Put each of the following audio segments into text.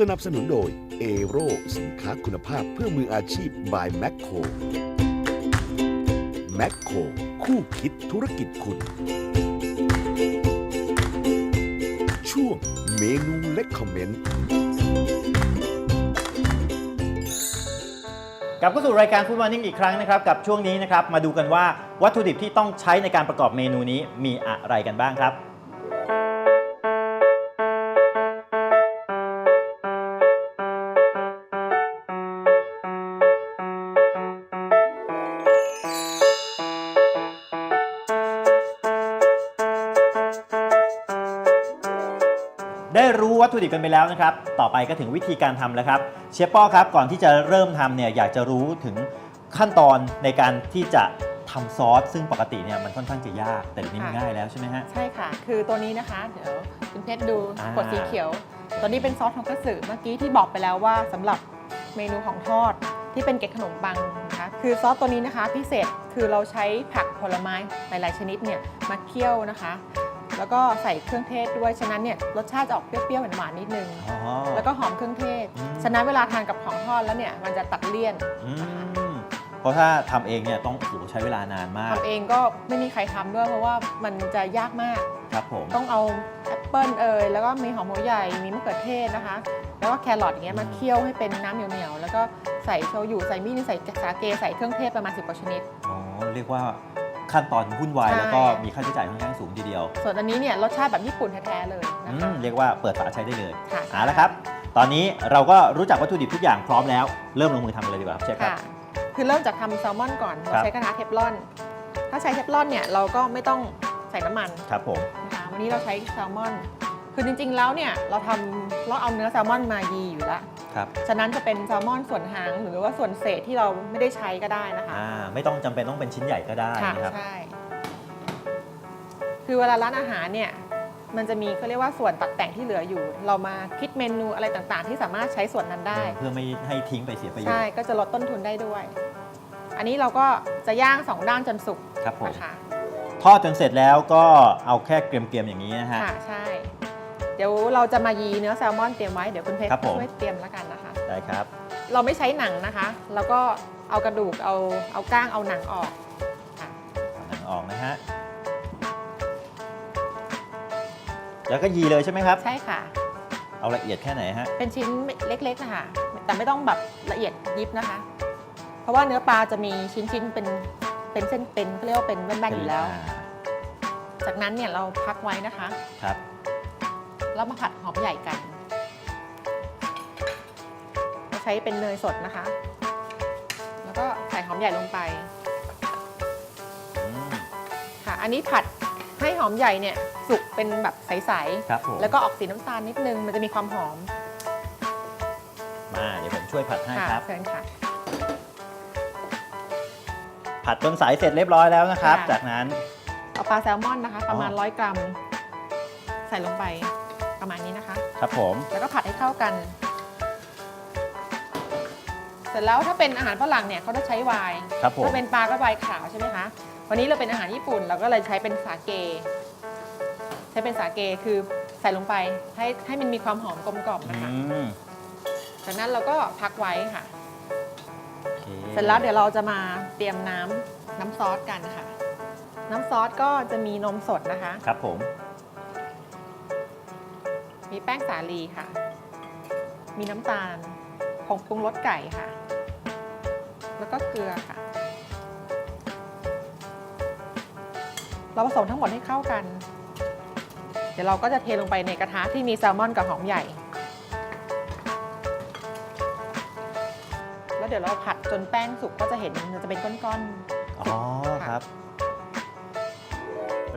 สนับสนุนโดยเอโรสินค้าคุณภาพเพื่อมืออาชีพ by แม c โครแม c โครคู่คิดธุรกิจคุณ ช่วงเมนูเล็กคอมเมนต์ กลับเข้าสู่รายการ Food Morning อีกครั้งนะครับ กับช่วงนี้นะครับ มาดูกันว่าวัตถุดิบที่ต้องใช้ในการประกอบเมนูนี้มีอะไรกันบ้างครับ วัตถุดิบกันไปแล้วนะครับ ต่อไปก็ถึงวิธีการทำแล้วครับ เชฟป้อครับก่อนที่จะเริ่มทำเนี่ยอยากจะรู้ถึงขั้นตอนในการที่จะทำซอส ซึ่งปกติเนี่ยมันค่อนข้างจะยาก แต่เดี๋ยวนี้มันค่ะง่ายแล้วใช่ไหมฮะ ใช่ค่ะ คือตัวนี้นะคะ เดี๋ยวคุณเพชรดูอ่าขวดสีเขียว ตัวนี้เป็นซอสทงคัตสึเมื่อกี้ที่บอกไปแล้วว่าสำหรับเมนูของทอดที่เป็นเกล็ดขนมปังนะคะคือซอสตัวนี้นะคะพิเศษคือเราใช้ผักผลไม้หลาย ๆ ชนิดเนี่ยมาเคี่ยวนะคะ แล้วก็ใส่เครื่องเทศด้วย ฉะนั้นเนี่ยรสชาติจะออกเปรี้ยวๆหวานๆนิดนึง อ๋อ แล้วก็หอมเครื่องเทศ อืม ฉะนั้นเวลาทานกับของทอดแล้วเนี่ยมันจะตัดเลี่ยนอืมเพราะถ้าทำเองเนี่ยต้องโอ้โหใช้เวลานานมากทำเองก็ไม่มีใครทำด้วยเพราะว่ามันจะยากมาก ครับผม ต้องเอาแอปเปิลเอยแล้วก็มีหอมหัวใหญ่ มีมะเขือเทศนะคะ แล้วก็แครอทอย่างเงี้ยมาเคี่ยวให้เป็นน้ำเหนียวๆ แล้วก็ใส่โชยุ ใส่มีดใส่สาเก ใส่เครื่องเทศประมาณ 10กว่าชนิด อ๋อเรียกว่า ขั้นตอนวุ่นวาย ใช่ แล้วก็มีค่าใช้จ่ายค่อนข้างสูงทีเดียวส่วนอันนี้เนี่ยรสชาติแบบญี่ปุ่นแท้ๆเลยอืนะคะมเรียกว่าเปิดฝาใช้ได้เลยค่ะเอาละครับ ตอนนี้เราก็รู้จักวัตถุดิบทุกอย่างพร้อมแล้ว เริ่มลงมือทำกันเลยดีกว่าครับเชฟครับ ค่ะ คือเริ่มจากทำแซลมอนก่อนครัเราบใช้กระทะเทฟลอน ถ้าใช้เทฟลอนเนี่ยเราก็ไม่ต้องใส่น้ำมันครับผม นะคะวันนี้เราใช้แซลมอน คือจริงๆแล้วเนี่ยเราทำเราเอาเนื้อแซลมอนมายีอยู่แล้ว ครับฉะนั้นจะเป็นแซลมอนส่วนหางหรือว่าส่วนเศษที่เราไม่ได้ใช้ก็ได้นะคะอ่าไม่ต้องจำเป็นต้องเป็นชิ้นใหญ่ก็ได้ค่ะนะครับ ใช่คือเวลาร้านอาหารเนี่ยมันจะมีเขาเรียกว่าส่วนตัดแต่งที่เหลืออยู่ เรามาคิดเมนูอะไรต่างๆ ที่สามารถใช้ส่วนนั้นได้ เพื่อไม่ให้ทิ้งไปเสียประโยชใช่น์ก็จะลดต้นทุนได้ด้วย อันนี้เราก็จะย่างสองด้านจนสุกครับผมนะคะทอดจนเสร็จแล้วก็เอาแค่เกรียมๆอย่างนี้นะฮะ ค่ะใช่ เดี๋ยวเราจะมายีเนื้อแซลมอนเตรียมไว้เดี๋ยวคุณเพชรครับผม ช่วยเตรียมแล้วกันนะคะ ได้ครับ เราไม่ใช้หนังนะคะ แล้วก็เอากระดูกเอาเอาก้างเอาหนังออกค่ะเอาหนังออกนะฮะ แล้วก็ยีเลยใช่ไหมครับ ใช่ค่ะ เอาละเอียดแค่ไหนฮะ เป็นชิ้นเล็กๆนะคะแต่ไม่ต้องแบบละเอียดยิบนะคะ เพราะว่าเนื้อปลาจะมีชิ้นๆเป็นเป็นเส้นเป็นเขาเรียกว่าเป็นแบนๆอยู่แล้วาจากนั้นเนี่ยเราพักไว้นะคะ ครับ แล้วมาผัดหอมใหญ่กันเราใช้เป็นเนยสดนะคะ แล้วก็ใส่หอมใหญ่ลงไปอืมค่ะ อันนี้ผัดให้หอมใหญ่เนี่ยสุกเป็นแบบใสครับผม ๆ แล้วก็ออกสีน้ำตาลนิดนึง มันจะมีความหอมมาเดี๋ยวผมช่วยผัดให้ค่ะครับ เชิญค่ะ ผัดจนใสเสร็จเรียบร้อยแล้วนะครับ ค่ะ จากนั้น เอาปลาแซลมอนนะคะ ประมาณอ๋อร้อยกรัม ใส่ลงไป ประมาณนี้นะคะ ครับผมแล้วก็ผัดให้เข้ากัน เสร็จแล้วถ้าเป็นอาหารฝรั่งเนี่ยเขาจะใช้ไวน์ครับผมถ้าเป็นปลาก็ไวน์ขาวใช่ไหมคะ วันนี้เราเป็นอาหารญี่ปุ่นเราก็เลยใช้เป็นสาเก ใช้เป็นสาเกคือใส่ลงไปให้ให้มันมีความหอมกลมกล่อมอืนะคะมจากนั้นเราก็พักไว้ค่ะ โอคเสร็จแล้วเดี๋ยวเราจะมาเตรียมน้ำน้ำซอสกันค่ะ น้ำซอสก็จะมีนมสดนะคะ ครับผม มีแป้งสาลีค่ะ มีน้ำตาล ผงปรุงรสไก่ค่ะ แล้วก็เกลือค่ะ เราผสมทั้งหมดให้เข้ากัน เดี๋ยวเราก็จะเทลงไปในกระทะที่มีแซลมอนกับหอมใหญ่ แล้วเดี๋ยวเราผัดจนแป้งสุกก็จะเห็นมันจะเป็นก้อนๆ อ๋อครับ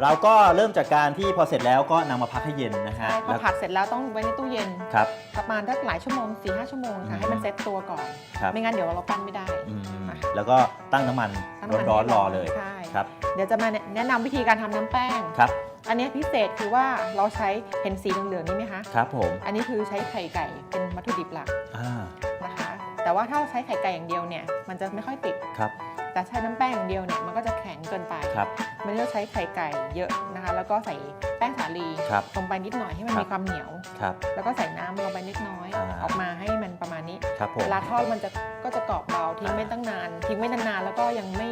เราก็เริ่มจากการที่พอเสร็จแล้วก็นำมาพักให้เย็นนะๆฮะใช่พอแล้วผัดเสร็จแล้วต้องไว้ในตู้เย็น ครับ ประมาณทักหลายชั่วโมง4ีหชั่วโมงอืค่ะมให้มันเซ็ตตัวก่อน ครับ ไม่งั้นเดี๋ยวเราปั้นไม่ได้ อืมค่ะ แล้วก็ตั้งน้ำมันตั้งน้ำมันร้อนให้ๆรร้ออนเลยใช่ครับเดี๋ยวจะมาแนะนำวิธีการทำน้ำแป้ง ครับอันนี้พิเศษคือว่าเราใช้เห็นสีเหลืองๆนี่ไหมคะ ครับผมอันนี้คือใช้ไข่ไก่เป็นวัตถุดิบหลักอ่านะคะ แต่ว่าถ้าใช้ไข่ไก่อย่างเดียวเนี่ยมันจะไม่ค่อยติด ครับ แต่ใช้น้ำแป้งอย่างเดียวเนี่ยมันก็จะแข็งเกินไปครับมันจะใช้ไข่ไก่เยอะนะคะ แล้วก็ใส่แป้งสาลีครับลงไปนิดหน่อยให้มันครับมีความเหนียวครับแล้วก็ใส่น้ำลงไปนิดน้อยอ่าออกมาให้มันประมาณนี้ครับผม เวลาทอดมันจะก็จะกรอบเบาทิ้งไม่ตั้งนาน ทิ้งไว้นานๆแล้วก็ยังไม่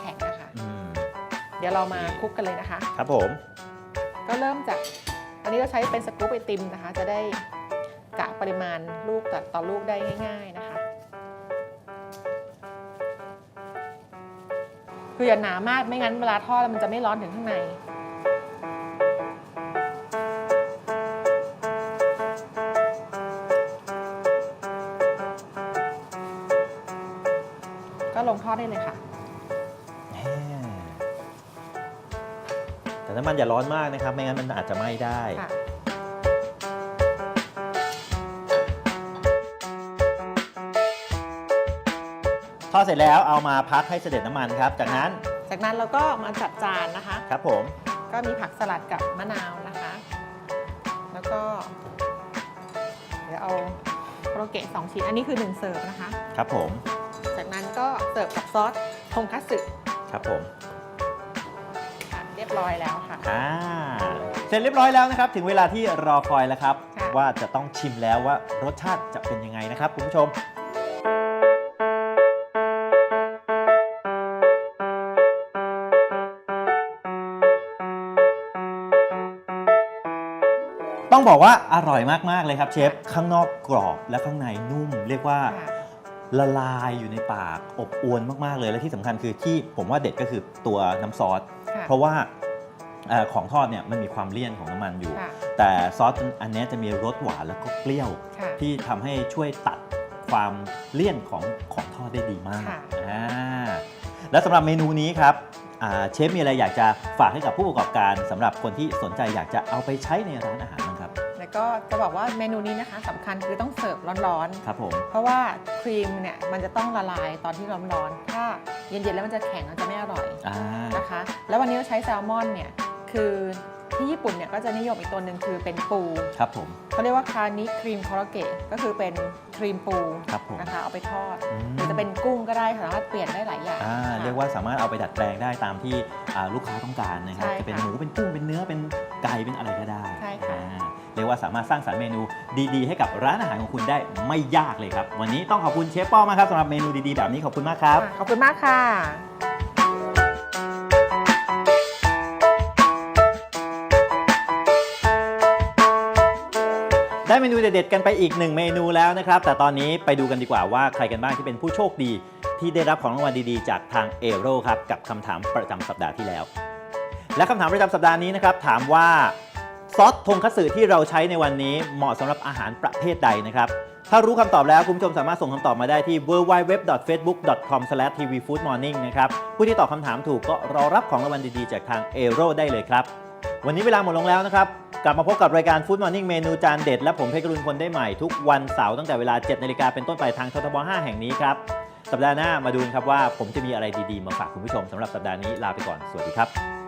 แข็งนะคะ อืมเดี๋ยวเรามาคลุกกันเลยนะคะ ครับผม ก็เริ่มจากอันนี้เราใช้เป็นสกู๊ปไอติมนะคะ จะได้กะปริมาณลูกต่อต่อลูกได้ง่าย คะคืออย่าหนามากไม่งั้นเวลาทอดแล้วมันจะไม่ร้อนถึงข้างใน ก็ลงทอดได้เลยค่ะแหมแต่น้ำมันอย่าร้อนมากนะครับ ไม่งั้นมันอาจจะไหม้ได้ ค่ะ อดเสร็จแล้วเอามาพักให้เสด็จน้ำมันครับ จากนั้นจากนั้นเราก็มาจัดจานนะคะ ครับผมก็มีผักสลัดกับมะนาวนะคะ แล้วก็ เดี๋ยวเอาโปรเกตสองชิ้น อันนี้คือ1เสิร์ฟนะคะ ครับผม จากนั้นก็เสิร์ฟกับซอสทงคัตสึครับผมค่ะเรียบร้อยแล้วค่ะ อ่าเสร็จเรียบร้อยแล้วนะครับ ถึงเวลาที่รอคอยแล้วครับ ค่ะ ว่าจะต้องชิมแล้วว่ารสชาติจะเป็นยังไงนะครับคุณผู้ชม ต้องบอกว่าอร่อยมากๆเลยครับเชฟ ข้างนอกกรอบและข้างในนุ่ม เรียกว่าค่ะละลายอยู่ในปากอบอวนมากๆเลย และที่สำคัญคือที่ผมว่าเด็ดก็คือตัวน้ำซอสค่ะเพราะว่าเอ่อของทอดเนี่ยมันมีความเลี่ยนของน้ำมันอยู่ค่ะแต่ซอสอันเนี้ยจะมีรสหวานแล้วก็เปรี้ยวค่ะที่ทำให้ช่วยตัดความเลี่ยนของของทอดได้ดีมากค่ะอ่าและสำหรับเมนูนี้ครับอ่าเชฟมีอะไรอยากจะฝากให้กับผู้ประกอบการสำหรับคนที่สนใจอยากจะเอาไปใช้ในร้านอาหาร ก็จะบอกว่าเมนูนี้นะคะสำคัญคือต้องเสิร์ฟร้อนครับผม ๆ เพราะว่าครีมเนี่ยมันจะต้องละลายตอนที่ร้อนๆถ้าเย็นๆแล้วมันจะแข็งมันจะไม่อร่อย อ่า นะคะ แล้ววันนี้เราใช้แซลมอนเนี่ย คือที่ญี่ปุ่นเนี่ยก็จะนิยมอีกตัวหนึ่งคือเป็นปู ครับผม เขาเรียกว่าคานิครีมคอร์เกตก็คือเป็นครีมปูครับผมนะคะ เอาไปทอด อืม หรือจะเป็นกุ้งก็ได้ค่ะสามารถเปลี่ยนได้หลายอย่างอ่า ค่ะ เรียกว่าสามารถเอาไปดัดแปลงได้ตามที่อ่าลูกค้าต้องการนะครับ ใช่จะเป็นค่ะ หมู เป็นกุ้ง เป็นเนื้อ เป็นไก่ เป็นอะไรก็ได้ใช่ค่ะอ่ียกว่าสามารถสร้างสรรค์เมนูดีๆ ให้กับร้านอาหารของคุณได้ไม่ยากเลยครับ วันนี้ต้องขอบคุณเชฟป้อมากครับสำหรับเมนูดีๆแบบนี้ขอบคุณมากครับ ขอบคุณมากค่ะได้เมนูเด็ดๆกันไปอีกหนึ่งเมนูแล้วนะครับ แต่ตอนนี้ไปดูกันดีกว่าว่าใครกันบ้างที่เป็นผู้โชคดี ที่ได้รับของรางวัลดีๆ จากทางเอโรครับกับคำถามประจำสัปดาห์ที่แล้ว และคำถามประจำสัปดาห์นี้นะครับถามว่า ซอสทงคัตสึที่เราใช้ในวันนี้เหมาะสำหรับอาหารประเภทใดนะครับ ถ้ารู้คำตอบแล้วคุณผู้ชมสามารถส่งคำตอบมาได้ที่ www.facebook.com/tvfoodmorning นะครับ ผู้ที่ตอบคำถามถูกก็รอรับของรางวัลดีๆ จากทางเอโรได้เลยครับ วันนี้เวลาหมดลงแล้วนะครับ กลับมาพบกับรายการ Food Morning เมนูจานเด็ด และผมเพชรกรุณพลได้ใหม่ทุกวันเสาร์ตั้งแต่เวลา 7นาฬิกาเป็นต้นไปทางททบ 5 แห่งนี้ครับสัปดาห์หน้ามาดูกันครับว่าผมจะมีอะไรดีๆมาฝากคุณผู้ชมสำหรับสัปดาห์นี้ลาไปก่อนสวัสดีครับ